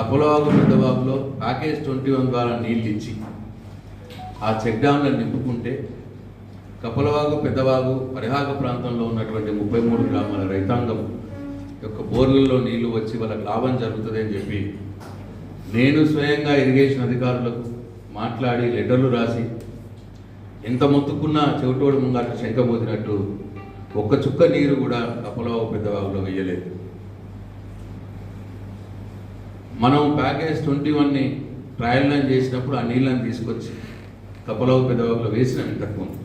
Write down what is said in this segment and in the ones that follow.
ఆ కప్పలవాగు పెద్దవాగులో package twenty one ద్వారా నీళ్ళు ఇచ్చి ఆ చెక్ డ్యామ్లను నింపుకుంటే కపలవాగు పెద్దవాగు పరిహాగ ప్రాంతంలో ఉన్నటువంటి ముప్పై మూడు గ్రామాల రైతాంగం యొక్క బోర్లలో నీళ్ళు వచ్చి వాళ్ళకి లాభం జరుగుతుంది అని చెప్పి నేను స్వయంగా ఇరిగేషన్ అధికారులకు మాట్లాడి లెటర్లు రాసి ఎంత మొత్తుకున్నా చెవిటోడు ముంగాట శంకబోతినట్టు ఒక్క చుక్క నీరు కూడా కపలవాగు పెద్దవాగులో వేయలేదు మనం ప్యాకేజ్ ట్వంటీ వన్ని ట్రయల్ రన్ చేసినప్పుడు ఆ నీళ్ళని తీసుకొచ్చి కప్పలవాగు పెద్దవాగులో వేసినాం ఇంతకుముందు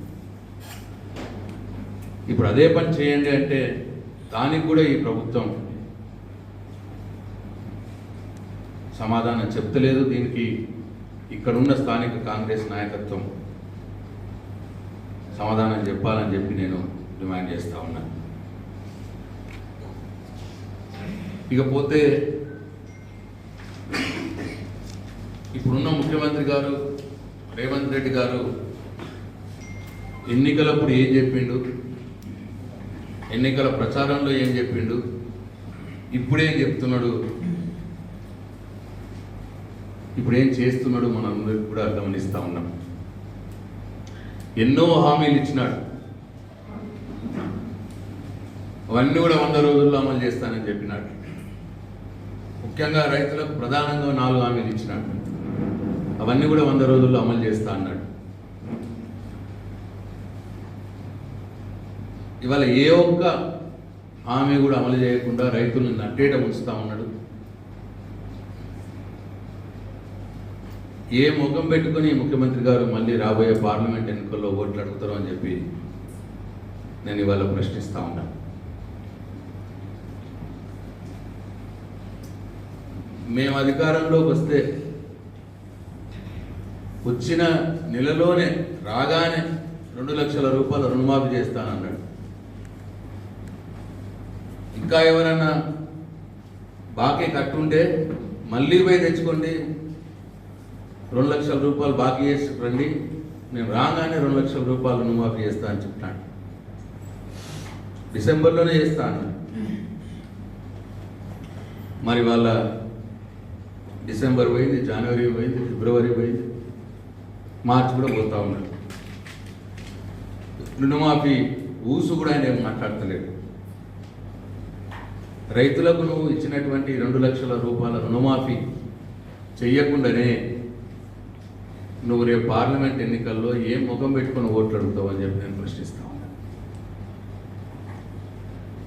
ఇప్పుడు అదే పని చేయండి అంటే దానికి కూడా ఈ ప్రభుత్వం సమాధానం చెప్తలేదు. దీనికి ఇక్కడున్న స్థానిక కాంగ్రెస్ నాయకత్వం సమాధానం చెప్పాలని చెప్పి నేను డిమాండ్ చేస్తా ఉన్నాను ఇకపోతే ఇప్పుడున్న ముఖ్యమంత్రి గారు రేవంత్ రెడ్డి గారు ఎన్నికలప్పుడు ఏం చెప్పిండు? ఎన్నికల ప్రచారంలో ఏం చెప్పిండు? ఇప్పుడేం చెప్తున్నాడు? ఇప్పుడు ఏం చేస్తున్నాడు మనందరికి కూడా గమనిస్తూ ఉన్నాం. ఎన్నో హామీలు ఇచ్చినాడు. అవన్నీ కూడా వంద రోజుల్లో అమలు చేస్తానని చెప్పినాడు. ముఖ్యంగా రైతులకు ప్రధానంగా నాలుగు హామీలు ఇచ్చినాడు. అవన్నీ కూడా వంద రోజుల్లో అమలు చేస్తా అన్నాడు. ఇవాళ ఏ ఒక్క హామీ కూడా అమలు చేయకుండా రైతులను నట్టేట ఉంచుతా ఉన్నాడు. ఏ ముఖం పెట్టుకుని ముఖ్యమంత్రి గారు మళ్ళీ రాబోయే పార్లమెంట్ ఎన్నికల్లో ఓట్లు అడుగుతారో అని చెప్పి నేను ఇవాళ ప్రశ్నిస్తా ఉన్నాను మేము అధికారంలోకి వస్తే వచ్చిన నెలలోనే రాగానే రెండు లక్షల రూపాయలు రుణమాఫీ చేస్తానన్నాడు. ఇంకా ఎవరన్నా బాకీ కట్టుంటే మళ్ళీ పోయి తెచ్చుకోండి. రెండు లక్షల రూపాయలు బాకీ చేసి రండి. నేను రాగానే రెండు లక్షల రూపాయలు రుణమాఫీ చేస్తా అని చెప్తాను డిసెంబర్లోనే చేస్తాను. మరి వాళ్ళ డిసెంబర్ పోయింది జనవరి పోయింది ఫిబ్రవరి పోయింది. మార్చి కూడా పోతా ఉన్నాడు. రుణమాఫీ ఊసు కూడా ఆయన ఏం మాట్లాడతలేడు రైతులకు నువ్వు ఇచ్చినటువంటి రెండు లక్షల రూపాయల రుణమాఫీ చెయ్యకుండానే నువ్వు రేపు పార్లమెంట్ ఎన్నికల్లో ఏం ముఖం పెట్టుకొని ఓట్లు అడుగుతావు అని చెప్పి నేను ప్రశ్నిస్తా ఉన్నాను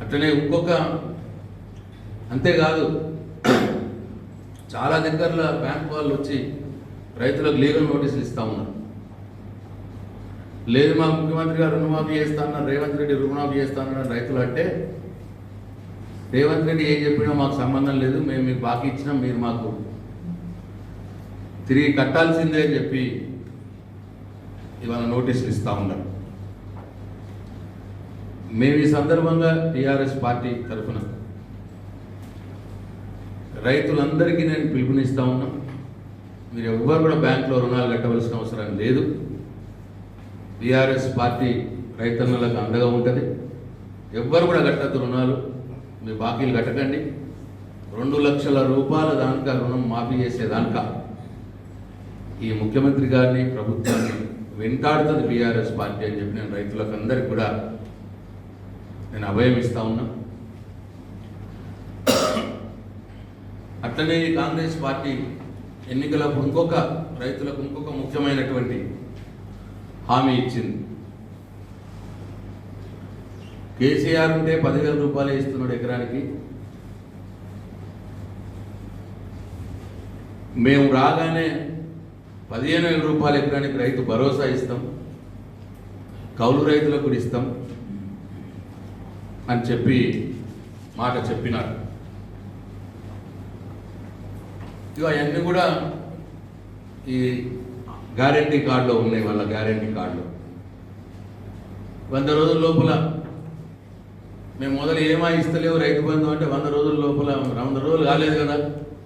అట్లనే ఇంకొక అంతేకాదు చాలా దగ్గరలో బ్యాంక్ వాళ్ళు వచ్చి రైతులకు లీగల్ నోటీసులు ఇస్తా ఉన్నారు. లేదు మా ముఖ్యమంత్రి గారు రుణమాఫీ చేస్తా అన్నారు రేవంత్ రెడ్డి రుణమాఫీ చేస్తా అన్నారు రైతులు అంటే రేవంత్ రెడ్డి ఏం చెప్పినా మాకు సంబంధం లేదు మేము మీకు బాకీ ఇచ్చినాం మీరు మాకు తిరిగి కట్టాల్సిందే అని చెప్పి ఇవాళ నోటీసులు ఇస్తా ఉన్నారు. మేము ఈ సందర్భంగా టీఆర్ఎస్ పార్టీ తరఫున రైతులందరికీ నేను పిలుపునిస్తా ఉన్నా. మీరు ఎవ్వరు కూడా బ్యాంకులో రుణాలు కట్టవలసిన అవసరం లేదు. బీఆర్ఎస్ పార్టీ రైతన్నలకు అండగా ఉంటుంది. ఎవ్వరు కూడా కట్టద్దు రుణాలు. మీ బాకీలు కట్టకండి. రెండు లక్షల రూపాయల దానిక రుణం మాఫీ చేసేదానిక ఈ ముఖ్యమంత్రి గారిని ప్రభుత్వాన్ని వెంటాడుతుంది బీఆర్ఎస్ పార్టీ అని చెప్పి నేను రైతులకు అందరికి కూడా నేను అభయం ఇస్తా ఉన్నా. అట్లనే ఈ కాంగ్రెస్ పార్టీ ఎన్నికలకు ఇంకొక రైతులకు ఇంకొక ముఖ్యమైనటువంటి హామీ ఇచ్చింది. కేసీఆర్ ఉంటే పదివేల రూపాయలు ఇస్తున్నాడు ఎకరానికి. మేము రాగానే పదిహేను వేల రూపాయల ఎకరానికి రైతు భరోసా ఇస్తాం కౌలు రైతులకు కూడా ఇస్తాం అని చెప్పి మాట చెప్పినారు. ఇక అవన్నీ కూడా ఈ గ్యారంటీ కార్డులో ఉన్నాయి వాళ్ళ గ్యారంటీ కార్డులో వంద రోజుల లోపల మేము మొదలు ఏమా ఇస్తలేవు రైతు బంధు అంటే వంద రోజుల లోపల వంద రోజులు కాలేదు కదా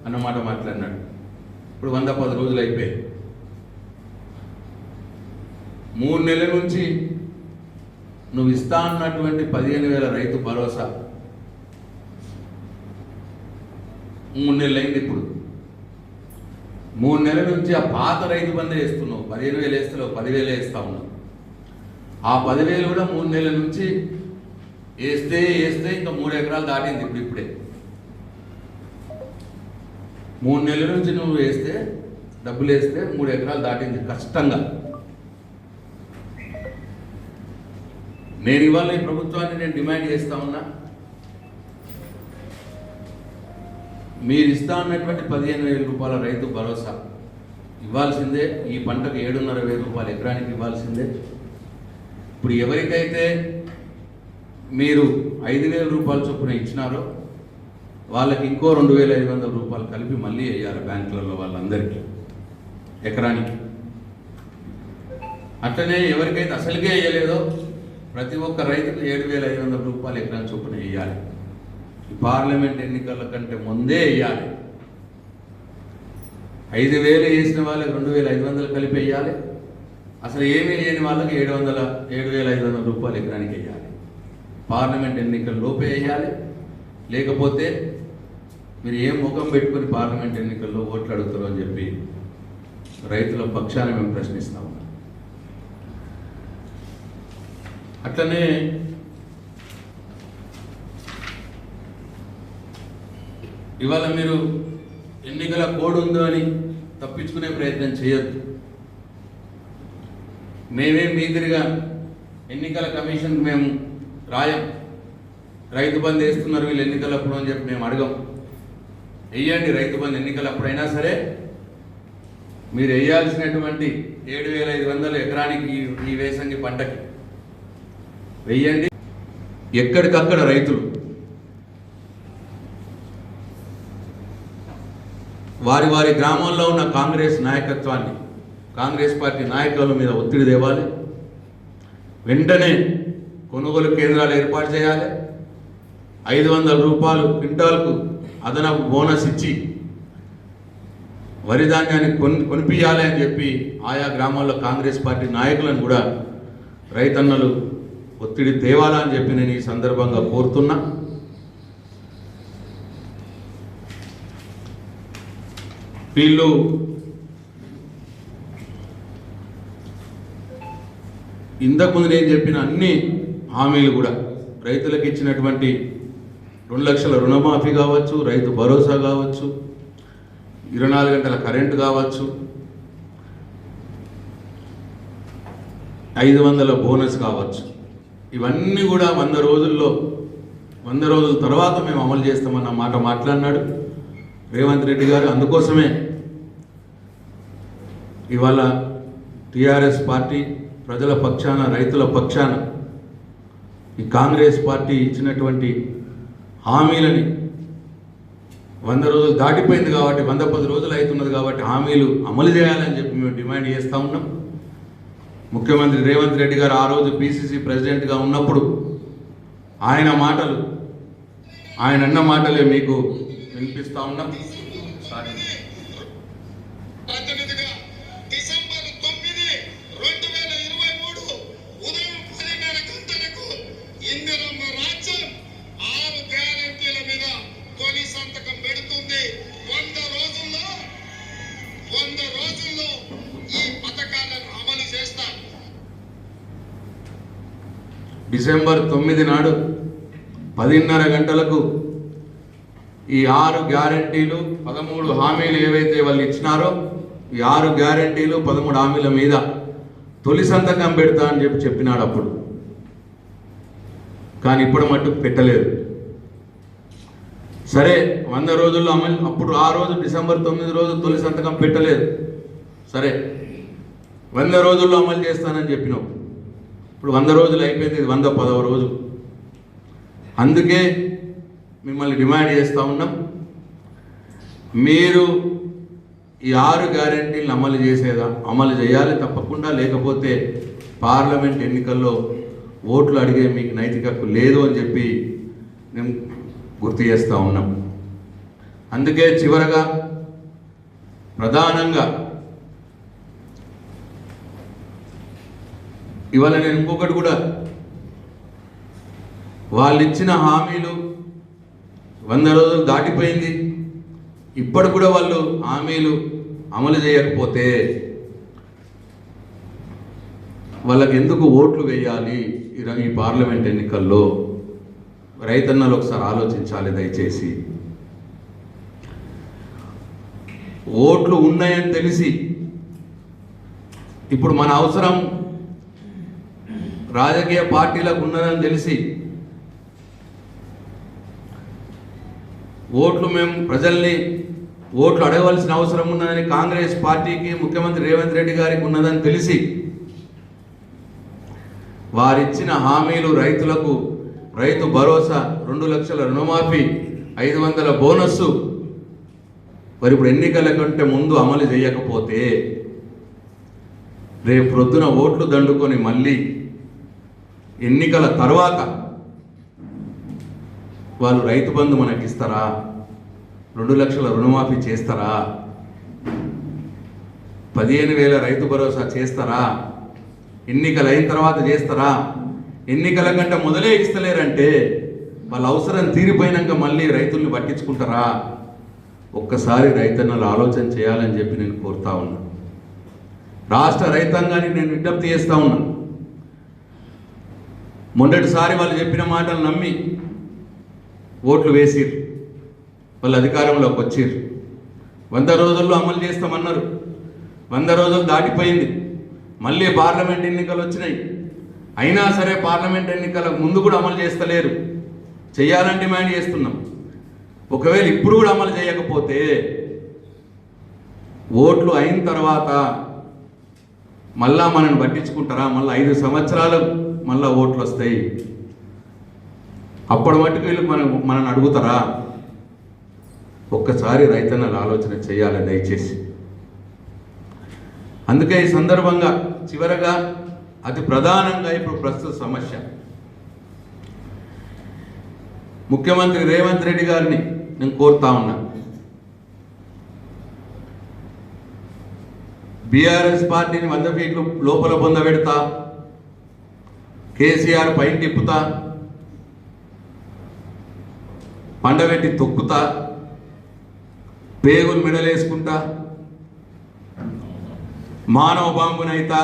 అన్నమాట మాట్లాడినాడు. ఇప్పుడు వంద పది రోజులు అయిపోయాయి. మూడు నెలల నుంచి నువ్వు ఇస్తా అన్నటువంటి పదిహేను వేల రైతు భరోసా. మూడు నెలలు అయింది ఇప్పుడు. మూడు నెలల నుంచి ఆ పాత రైతు బంధు వేస్తున్నావు. పదిహేను వేలు వేస్తున్నావు పదివేలు వేస్తా ఉన్నావు. ఆ పదివేలు కూడా మూడు నెలల నుంచి వేస్తే వేస్తే ఇంకా మూడు ఎకరాలు దాటింది ఇప్పుడు ఇప్పుడే. మూడు నెలల నుంచి నువ్వు వేస్తే డబ్బులు వేస్తే మూడు ఎకరాలు దాటింది కష్టంగా. నేను ఇవాళ ఈ ప్రభుత్వాన్ని నేను డిమాండ్ చేస్తా ఉన్నా. మీరు ఇస్తా ఉన్నటువంటి పదిహేను వేల రూపాయల రైతు భరోసా ఇవ్వాల్సిందే. ఈ పంటకు ఏడున్నర వేల రూపాయలు ఎకరానికి ఇవ్వాల్సిందే. ఇప్పుడు ఎవరికైతే మీరు ఐదు వేల రూపాయల చొప్పున ఇచ్చినారో వాళ్ళకి ఇంకో రెండు వేల ఐదు వందల రూపాయలు కలిపి మళ్ళీ వేయాలి బ్యాంకులలో వాళ్ళందరికీ ఎకరానికి. అట్లనే ఎవరికైతే అసలుకే వేయలేదో ప్రతి ఒక్క రైతుకు ఏడు వేల ఐదు వందల రూపాయలు ఎకరానికి చొప్పున వేయాలి. ఈ పార్లమెంట్ ఎన్నికల కంటే ముందే వేయాలి. ఐదు వేలు వేసిన వాళ్ళకి రెండు వేల ఐదు వందలు కలిపి వేయాలి. అసలు ఏమీ లేని వాళ్ళకి ఏడు వందల ఏడు వేల ఐదు వందల రూపాయలు ఎకరానికి వేయాలి. పార్లమెంట్ ఎన్నికల లోపే వేయాలి. లేకపోతే మీరు ఏం ముఖం పెట్టుకుని పార్లమెంట్ ఎన్నికల్లో ఓట్లు అడుగుతారో అని చెప్పి రైతుల పక్షాన మేము ప్రశ్నిస్తాము అట్లనే ఇవాళ మీరు ఎన్నికల కోడ్ ఉందో అని తప్పించుకునే ప్రయత్నం చేయొద్దు. మేమే మీదిరిగా ఎన్నికల కమిషన్కి మేము రాయం. రైతు బంద్ వేస్తున్నారు వీళ్ళు ఎన్నికలప్పుడు అని చెప్పి మేము అడగం. వేయండి రైతు బంద్ ఎన్నికలప్పుడైనా సరే మీరు వేయాల్సినటువంటి ఏడు వేల ఐదు వందలు ఎకరానికి ఈ వేసంగి పంటకి. వెయ్యండి ఎక్కడికక్కడ రైతులు వారి వారి గ్రామాల్లో ఉన్న కాంగ్రెస్ నాయకత్వాన్ని కాంగ్రెస్ పార్టీ నాయకుల మీద ఒత్తిడి తేవాలి. వెంటనే కొనుగోలు కేంద్రాలు ఏర్పాటు చేయాలి. ఐదు వందల రూపాయలు క్వింటాల్కు అదనపు బోనస్ ఇచ్చి వరి ధాన్యాన్ని కొని కొనిపించాలి అని చెప్పి ఆయా గ్రామాల్లో కాంగ్రెస్ పార్టీ నాయకులను కూడా రైతన్నలు ఒత్తిడి తేవాలని చెప్పి నేను ఈ సందర్భంగా కోరుతున్నా. వీళ్ళు ఇంతకుముందు నేను చెప్పిన అన్ని హామీలు కూడా రైతులకు ఇచ్చినటువంటి రెండు లక్షల రుణమాఫీ కావచ్చు రైతు భరోసా కావచ్చు ఇరవై నాలుగు గంటల కరెంటు కావచ్చు ఐదు వందల బోనస్ కావచ్చు. ఇవన్నీ కూడా వంద రోజుల్లో వంద రోజుల తర్వాత మేము అమలు చేస్తామన్న మాట మాట్లాడినాడు. రేవంత్ రెడ్డి గారు అందుకోసమే ఇవాళ టీఆర్ఎస్ పార్టీ ప్రజల పక్షాన రైతుల పక్షాన ఈ కాంగ్రెస్ పార్టీ ఇచ్చినటువంటి హామీలని వంద రోజులు దాటిపోయింది కాబట్టి వంద పది రోజులు అవుతున్నది కాబట్టి హామీలు అమలు చేయాలని చెప్పి మేము డిమాండ్ చేస్తూ ఉన్నాం. ముఖ్యమంత్రి రేవంత్ రెడ్డి గారు ఆ రోజు పిసిసి ప్రెసిడెంట్గా ఉన్నప్పుడు ఆయన మాటలు ఆయన అన్న మాటలే మీకు వినిపిస్తూ ఉన్నాం. సారీ ప్రతినిధిగా డిసెంబర్ తొమ్మిది రెండు వేల ఇరవై మూడు ఉదయం పదిన్నర గంటలకు ఇందిరమ్మ రాజ్యం ఆరు గ్యారంటీల మీద తొలి సంతకం పెడుతుంది వంద రోజుల్లో వంద రోజుల్లో ఈ పథకాలను అమలు చేస్తారు డిసెంబర్ తొమ్మిది నాడు పదిన్నర గంటలకు ఈ ఆరు గ్యారంటీలు పదమూడు హామీలు ఏవైతే వాళ్ళు ఇచ్చినారో ఈ ఆరు గ్యారంటీలు పదమూడు హామీల మీద తొలి సంతకం పెడతా అని చెప్పి చెప్పినాడు అప్పుడు. కానీ ఇప్పుడు మట్టుకు పెట్టలేదు. సరే వంద రోజుల్లో అమలు అప్పుడు ఆ రోజు డిసెంబర్ తొమ్మిది రోజు తొలి సంతకం పెట్టలేదు. సరే వంద రోజుల్లో అమలు చేస్తానని చెప్పినావు. ఇప్పుడు వంద రోజులు అయిపోయింది ఇది వంద పదవ రోజు. అందుకే మిమ్మల్ని డిమాండ్ చేస్తూ ఉన్నాం. మీరు ఈ ఆరు గ్యారంటీలను అమలు చేసేదా అమలు చేయాలి తప్పకుండా లేకపోతే పార్లమెంట్ ఎన్నికల్లో ఓట్లు అడిగే మీకు నైతిక హక్కు లేదు అని చెప్పి మేము గుర్తు చేస్తూ ఉన్నాం. అందుకే చివరగా ప్రధానంగా ఇవాళ నేను ఇంకొకటి కూడా. వాళ్ళు ఇచ్చిన హామీలు వంద రోజులు దాటిపోయింది. ఇప్పటి కూడా వాళ్ళు హామీలు అమలు చేయకపోతే వాళ్ళకి ఎందుకు ఓట్లు వేయాలి ఈ ఈ పార్లమెంట్ ఎన్నికల్లో? రైతన్నలు ఒకసారి ఆలోచించాలి దయచేసి. ఓట్లు ఉన్నాయని తెలిసి ఇప్పుడు మన అవసరం రాజకీయ పార్టీలకు ఉన్నదని తెలిసి ఓట్లు మేము ప్రజల్ని ఓట్లు అడగవలసిన అవసరం ఉన్నదని కాంగ్రెస్ పార్టీకి ముఖ్యమంత్రి రేవంత్ రెడ్డి గారికి ఉన్నదని తెలిసి వారిచ్చిన హామీలు రైతులకు రైతు భరోసా రెండు లక్షల రుణమాఫీ ఐదు వందల బోనస్సు. మరి ఇప్పుడు ఎన్నికల కంటే ముందు అమలు చేయకపోతే రేపు ప్రొద్దున ఓట్లు దండుకొని మళ్ళీ ఎన్నికల తర్వాత వాళ్ళు రైతు బంధు మనకి ఇస్తారా రెండు లక్షల రుణమాఫీ చేస్తారా? పదిహేను వేల రైతు భరోసా చేస్తారా? ఎన్నికలు అయిన తర్వాత చేస్తారా? ఎన్నికల కంటే మొదలే ఇస్తలేరంటే వాళ్ళ అవసరం తీరిపోయినాక మళ్ళీ రైతుల్ని పట్టించుకుంటారా? ఒక్కసారి రైతన్నలు ఆలోచన చేయాలని చెప్పి నేను కోరుతా ఉన్నా. రాష్ట్ర రైతాంగాన్ని నేను విజ్ఞప్తి చేస్తా ఉన్నా. మొన్నటిసారి వాళ్ళు చెప్పిన మాటలు నమ్మి ఓట్లు వేసిర్రు. వాళ్ళు అధికారంలోకి వచ్చిర్రు. వంద రోజుల్లో అమలు చేస్తామన్నారు. వంద రోజులు దాటిపోయింది. మళ్ళీ పార్లమెంట్ ఎన్నికలు వచ్చినాయి. అయినా సరే పార్లమెంట్ ఎన్నికలకు ముందు కూడా అమలు చేస్తలేరు. చేయాలని డిమాండ్ చేస్తున్నాం. ఒకవేళ ఇప్పుడు కూడా అమలు చేయకపోతే ఓట్లు అయిన తర్వాత మళ్ళా మనల్ని పట్టించుకుంటారా? మళ్ళీ ఐదు సంవత్సరాలు మళ్ళీ ఓట్లు వస్తాయి అప్పటి మట్టుకు వీళ్ళు మనం మనల్ని అడుగుతారా? ఒక్కసారి రైతన్నలు ఆలోచన చేయాలి దయచేసి? అందుకే ఈ సందర్భంగా చివరగా అతి ప్రధానంగా ఇప్పుడు ప్రస్తుత సమస్య. ముఖ్యమంత్రి రేవంత్ రెడ్డి గారిని నేను కోరుతా ఉన్నా. బీఆర్ఎస్ పార్టీని వంద ఫీట్లు లోపల పొందబెడతా కేసీఆర్ పైన తిప్పుతా పండబెట్టి తొక్కుతా పేగులు మెడలేసుకుంటా మానవ బాంబునైతా.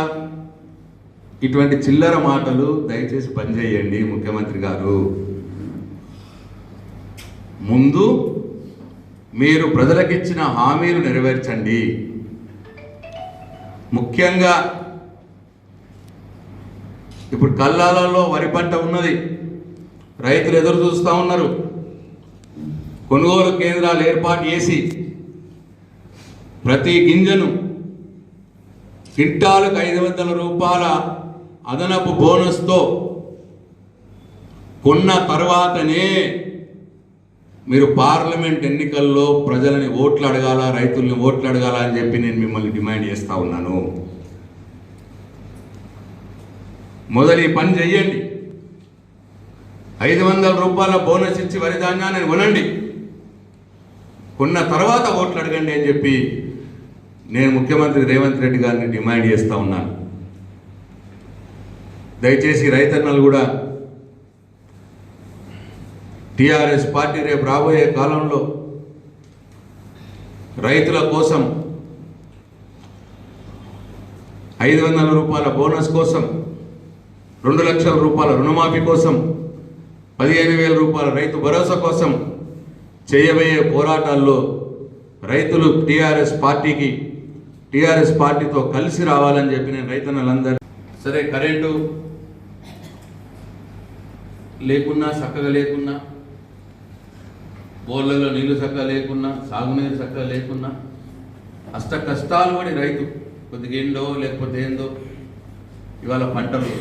ఇటువంటి చిల్లర మాటలు దయచేసి పనిచేయండి ముఖ్యమంత్రి గారు. ముందు మీరు ప్రజలకిచ్చిన హామీలు నెరవేర్చండి. ముఖ్యంగా ఇప్పుడు కల్లాలలో వరి పంట ఉన్నది. రైతులు ఎదురు చూస్తూ ఉన్నారు. కొనుగోలు కేంద్రాలు ఏర్పాటు చేసి ప్రతి గింజను క్వింటాలకు ఐదు వందల రూపాయల అదనపు బోనస్తో కొన్న తర్వాతనే మీరు పార్లమెంట్ ఎన్నికల్లో ప్రజలని ఓట్లు అడగాల రైతుల్ని ఓట్లు అడగాల అని చెప్పి నేను మిమ్మల్ని డిమాండ్ చేస్తూ ఉన్నాను. మొదలు ఈ పని చెయ్యండి. ఐదు వందల రూపాయల బోనస్ ఇచ్చి వరి ధాన్యాన్ని కొనండి. కొన్న తర్వాత ఓట్లు అడగండి అని చెప్పి నేను ముఖ్యమంత్రి రేవంత్ రెడ్డి గారిని డిమాండ్ చేస్తా ఉన్నాను. దయచేసి రైతన్నలు కూడా టీఆర్ఎస్ పార్టీ రేపు రాబోయే కాలంలో రైతుల కోసం ఐదు వందల రూపాయల బోనస్ కోసం రెండు లక్షల రూపాయల రుణమాఫీ కోసం పదిహేను వేల రూపాయల రైతు భరోసా కోసం చేయబోయే పోరాటాల్లో రైతులు టీఆర్ఎస్ పార్టీకి టీఆర్ఎస్ పార్టీతో కలిసి రావాలని చెప్పి నేను రైతన్నలందరూ సరే కరెంటు లేకున్నా చక్కగా లేకున్నా బోర్లలో నీళ్ళు చక్కగా లేకున్నా సాగునీరు చక్కగా లేకున్నా అష్ట కష్టాలు పడి రైతు కొద్దిగా ఏందో లేకపోతే ఏందో ఇవాళ పంటలు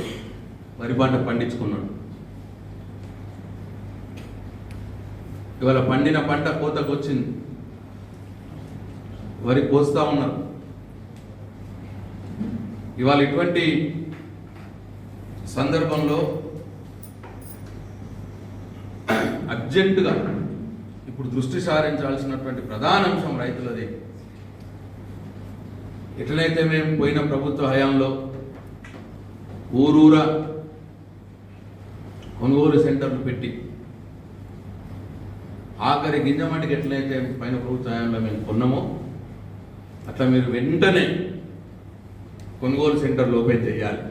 వరి పంట పండించుకున్నాడు. ఇవాళ పండిన పంట కోతకు వచ్చింది వరి కోస్తా ఉన్నారు. ఇవాళ ఇటువంటి సందర్భంలో అర్జెంటుగా ఇప్పుడు దృష్టి సారించాల్సినటువంటి ప్రధాన అంశం రైతులది. ఎట్లయితే మేము పోయిన ప్రభుత్వ హయాంలో ఊరూరా కొనుగోలు సెంటర్లు పెట్టి. ఆఖరి గింజ మటుకు ఎట్లయితే పైన ప్రభుత్వ హయాంలో మేము కొన్నామో అట్లా మీరు వెంటనే కొనుగోలు సెంటర్లు ఓపెన్ చేయాలి.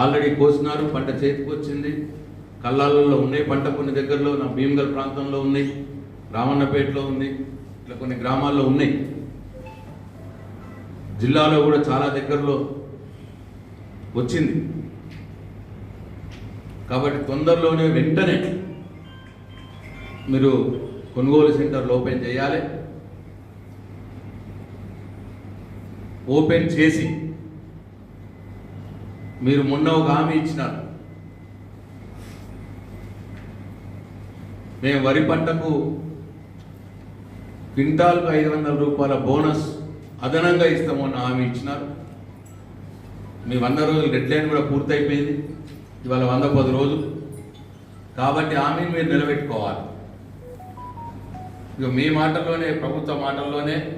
ఆల్రెడీ కోసినారు పంట చేతికి వచ్చింది. కల్లాలలో ఉన్నాయి పంట కొన్ని దగ్గరలో నా భీమగల్ ప్రాంతంలో ఉన్నాయి రామన్నపేటలో ఉంది ఇట్లా కొన్ని గ్రామాల్లో ఉన్నాయి. జిల్లాలో కూడా చాలా దగ్గరలో వచ్చింది. కాబట్టి తొందరలోనే వెంటనే మీరు కొనుగోలు సెంటర్లు ఓపెన్ చేయాలి. ఓపెన్ చేసి మీరు మొన్న ఒక హామీ ఇచ్చినారు. మేము వరి పంటకు క్వింటాల్కు ఐదు వందల రూపాయల బోనస్ అదనంగా ఇస్తామన్న హామీ ఇచ్చినారు. మీ వంద రోజులు డెడ్ లైన్ కూడా పూర్తయిపోయింది. ఇవాళ వంద పది రోజులు. కాబట్టి హామీని మీరు నిలబెట్టుకోవాలి. ఇక మీ మాటల్లోనే ప్రభుత్వ మాటల్లోనే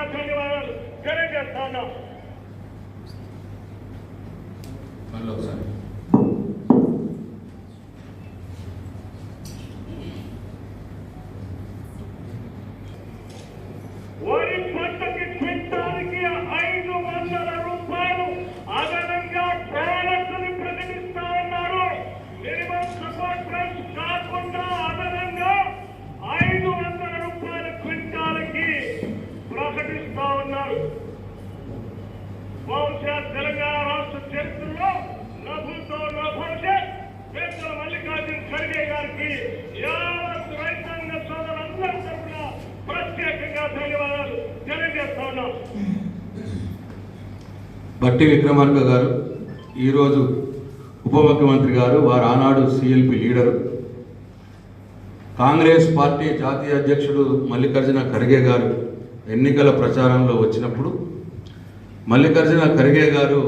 ప్రత్యేకంగా ధన్యవాదాలు తెలియజేస్తా ఉన్నాం మళ్ళీ ఒకసారి వరి పంటకి క్వింటాల్కి ఐదు వందల రూపాయలు అదనంగా బోనస్ని ప్రకటిస్తా ఉన్నారు మినిమం సపోర్ట్ ప్రైస్ కాకుండా అదనంగా ఐదు వందల రూపాయల క్వింటాల్కి ప్రకటిస్తా ఉన్నారు బహుశా తెలంగాణ రాష్ట్ర చరిత్రలో నభూతో నభవిష్యత్ పెద్దల మల్లికార్జున భట్టి యావత్ రైతాంగ తరఫున ప్రత్యేకంగా ధన్యవాదాలు తెలియజేస్తా ఉన్నాం బట్టి విక్రమార్క గారు ఈరోజు ఉప ముఖ్యమంత్రి గారు వారు ఆనాడు సిఎల్పి లీడరు. కాంగ్రెస్ పార్టీ జాతీయ అధ్యక్షుడు మల్లికార్జున ఖర్గే గారు ఎన్నికల ప్రచారంలో వచ్చినప్పుడు మల్లికార్జున ఖర్గే గారు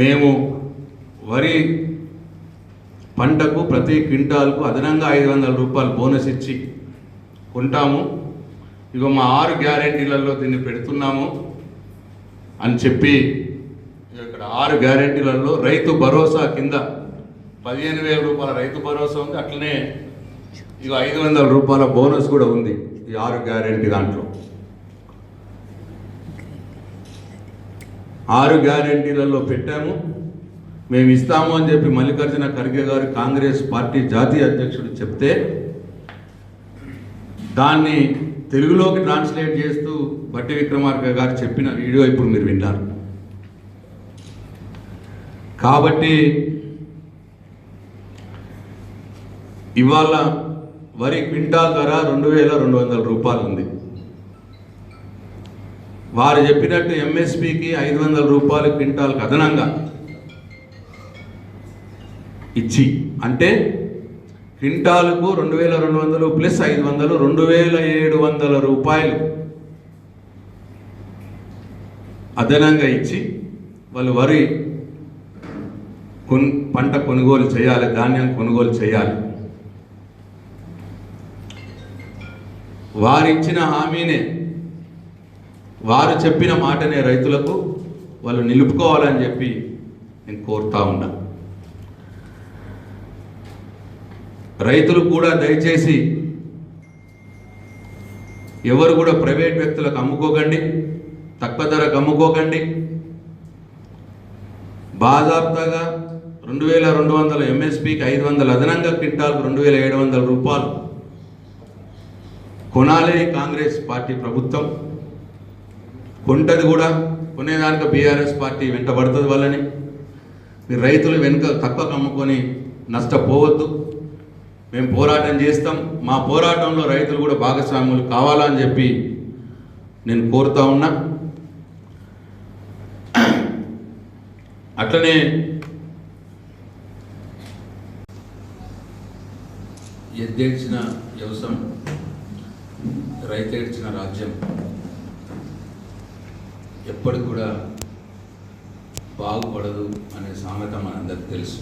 మేము వరి పంటకు ప్రతి క్వింటాల్కు అదనంగా ఐదు వందల రూపాయలు బోనస్ ఇచ్చి కొంటాము. ఇక మా ఆరు గ్యారెంటీలలో దీన్ని పెడుతున్నాము అని చెప్పి ఇక్కడ ఆరు గ్యారెంటీలలో రైతు భరోసా కింద పదిహేను వేల రూపాయల రైతు భరోసా ఉంది. అట్లనే ఇక ఐదు వందల రూపాయల బోనస్ కూడా ఉంది ఈ ఆరు గ్యారెంటీ దాంట్లో. ఆరు గ్యారెంటీలలో పెట్టాము. మేము ఇస్తాము అని చెప్పి మల్లికార్జున ఖర్గే గారు కాంగ్రెస్ పార్టీ జాతీయ అధ్యక్షుడు చెప్తే దాన్ని తెలుగులోకి ట్రాన్స్లేట్ చేస్తూ బట్టి విక్రమార్క గారు చెప్పిన వీడియో ఇప్పుడు మీరు విన్నారు కాబట్టి ఇవాళ వరి క్వింటాల్ ధర రెండు వేల రెండు వందల రూపాయలు ఉంది. వారు చెప్పినట్టు ఎంఎస్పికి ఐదు వందల రూపాయలు క్వింటాల్కి అదనంగా ఇచ్చి. అంటే క్వింటాలకు రెండు వేల రెండు వందలు ప్లస్ ఐదు వందలు రెండు వేల ఏడు వందల రూపాయలు. అదనంగా ఇచ్చి వాళ్ళు వరి కొన్ పంట కొనుగోలు చేయాలి ధాన్యం కొనుగోలు చేయాలి. వారిచ్చిన హామీనే వారు చెప్పిన మాటనే రైతులకు వాళ్ళు నిలుపుకోవాలని చెప్పి నేను కోరుతా ఉన్నాను రైతులు కూడా దయచేసి ఎవరు కూడా ప్రైవేట్ వ్యక్తులకు అమ్ముకోకండి తక్కువ ధరకు అమ్ముకోకండి. బాజాబ్తాగా రెండు వేల రెండు వందల ఎంఎస్పికి ఐదు వందల అదనంగా క్వింటాల్కు రెండు వేల ఏడు వందల రూపాయలు కొనాలి కాంగ్రెస్ పార్టీ ప్రభుత్వం. కొంటది కూడా కొనేదానికి బీఆర్ఎస్ పార్టీ వెంటబడుతుంది వాళ్ళని. రైతులు వెనుక తక్కువ కమ్ముకొని నష్టపోవద్దు. మేము పోరాటం చేస్తాం. మా పోరాటంలో రైతులు కూడా భాగస్వాములు కావాలని చెప్పి నేను కోరుతా ఉన్నా. అట్లనే ఎద్దేడ్చిన వ్యవసాయం రైతేడ్చిన రాజ్యం ఎప్పటికి కూడా బాగుపడదు అనే సామెత మనందరికి తెలుసు.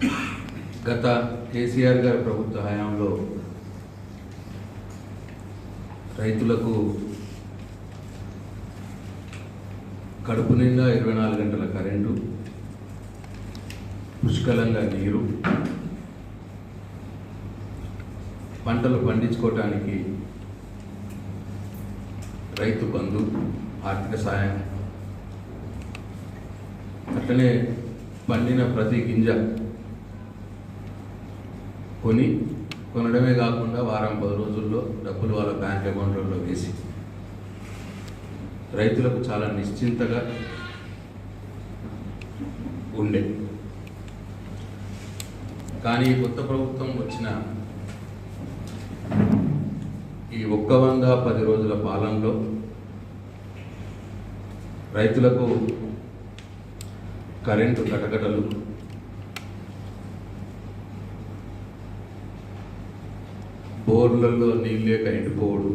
గత కేసీఆర్ గారి ప్రభుత్వ హయాంలో రైతులకు కడుపు నిండా ఇరవై నాలుగు గంటల కరెంటు పుష్కలంగా నీరు పంటలు పండించుకోవటానికి రైతు బంధు ఆర్థిక సాయం అట్లనే పండిన ప్రతి గింజ కొని కొనడమే కాకుండా వారం పది రోజుల్లో డబ్బులు వాళ్ళ బ్యాంక్ అకౌంట్లలో వేసి రైతులకు చాలా నిశ్చింతగా ఉండే. కానీ కొత్త ప్రభుత్వం వచ్చిన ఈ ఒక్క వంద పది రోజుల పాలనలో రైతులకు కరెంటు కటకటలు బోర్లలో నీళ్ళే ఎండిపోవడం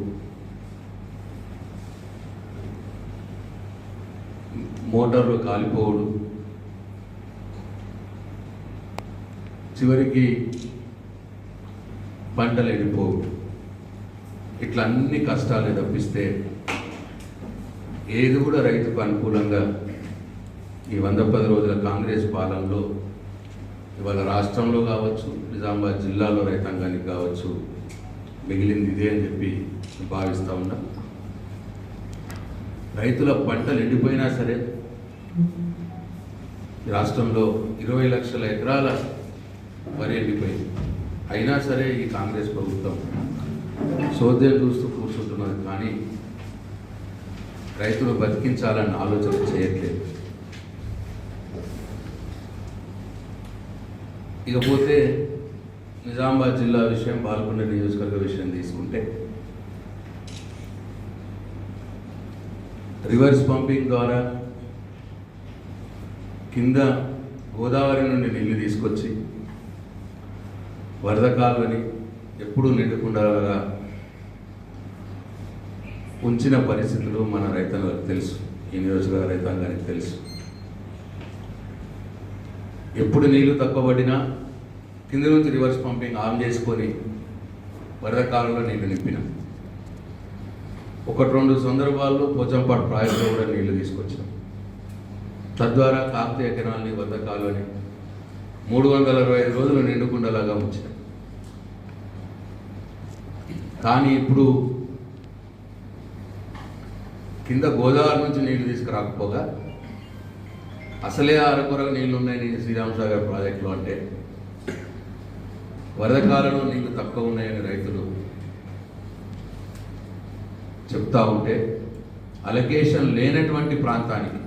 మోటార్లు కాలిపోవడం చివరికి పంటలు ఎండిపోవు. ఇట్లా అన్ని కష్టాలు తప్పిస్తే ఏది కూడా రైతుకు అనుకూలంగా ఈ వంద పది రోజుల కాంగ్రెస్ పాలనలో ఇవాళ రాష్ట్రంలో కావచ్చు నిజామాబాద్ జిల్లాలో రైతాంగానికి కావచ్చు మిగిలింది ఇదే అని చెప్పి భావిస్తూ ఉన్నా. రైతుల పంటలు ఎండిపోయినా సరే రాష్ట్రంలో ఇరవై లక్షల ఎకరాల వరి ఎండిపోయింది. అయినా సరే ఈ కాంగ్రెస్ ప్రభుత్వం సోద్యం చూస్తూ కూర్చుంటున్నది కానీ రైతులు బతికించాలన్న ఆలోచన చేయట్లేదు. ఇకపోతే నిజామాబాద్ జిల్లా విషయం పాల్గొండ నియోజకవర్గ విషయం తీసుకుంటే రివర్స్ పంపింగ్ ద్వారా కింద గోదావరి నుండి నీళ్ళు తీసుకొచ్చి వరద కాలువని ఎప్పుడూ నిండకుండా ఉంచిన పరిస్థితులు మన రైతాంగానికి తెలుసు ఈ నియోజకవర్గ రైతాంగానికి తెలుసు. ఎప్పుడు నీళ్ళు తక్కువ పడినా కింద నుంచి రివర్స్ పంపింగ్ ఆన్ చేసుకొని వరద కాలంలో నీళ్ళు నింపిన. ఒకటి రెండు సందర్భాల్లో పోచంపాటు ప్రాయంలో కూడా నీళ్ళు తీసుకొచ్చాం తద్వారా కాకతీయ కెనాల్ని వరద కాలువని మూడు వందల అరవై ఐదు రోజులు నిండుకుండలాగా ఉంచాం కానీ ఇప్పుడు కింద గోదావరి నుంచి నీళ్ళు తీసుకురాకపోగా అసలే అరకొరకు నీళ్ళు ఉన్నాయి శ్రీరామ్ సాగర్ ప్రాజెక్టులో అంటే వరద కాలంలో నీళ్ళు తక్కువ ఉన్నాయని రైతులు చెప్తా ఉంటే అలొకేషన్ లేనటువంటి ప్రాంతానికి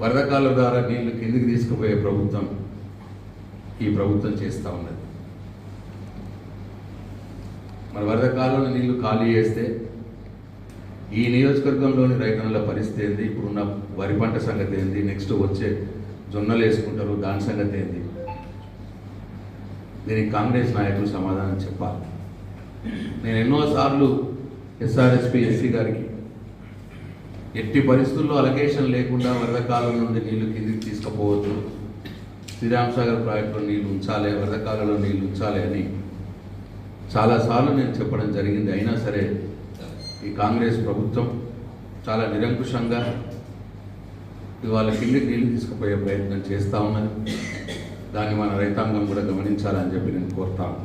వరద కాలం ద్వారా నీళ్ళు కిందికి తీసుకుపోయే ప్రభుత్వం ఈ ప్రభుత్వం చేస్తూ ఉన్నది. మన వరద కాలంలో నీళ్ళు ఖాళీ చేస్తే ఈ నియోజకవర్గంలోని రైతన్నుల పరిస్థితి ఏంది? ఇప్పుడున్న వరి పంట సంగతి ఏంది? నెక్స్ట్ వచ్చే జొన్నలు వేసుకుంటారు దాని సంగతి ఏంది? దీనికి కాంగ్రెస్ నాయకులు సమాధానం చెప్పాలి. నేను ఎన్నోసార్లు ఎస్ఆర్ఎస్పి ఎస్సీ గారికి ఎట్టి పరిస్థితుల్లో అలకేషన్ లేకుండా వరద కాలం నుండి నీళ్ళు కిందికి తీసుకుపోవద్దు. శ్రీరామ్ సాగర్ ప్రాజెక్టులో నీళ్ళు ఉంచాలి వరద కాలంలో నీళ్ళు ఉంచాలి అని చాలాసార్లు నేను చెప్పడం జరిగింది. అయినా సరే ఈ కాంగ్రెస్ ప్రభుత్వం చాలా నిరంకుశంగా ఇవాళ కిందికి నీళ్ళు తీసుకుపోయే ప్రయత్నం చేస్తూ ఉన్నది. దాన్ని మన రైతాంగం కూడా గమనించాలని చెప్పి నేను కోరుతాను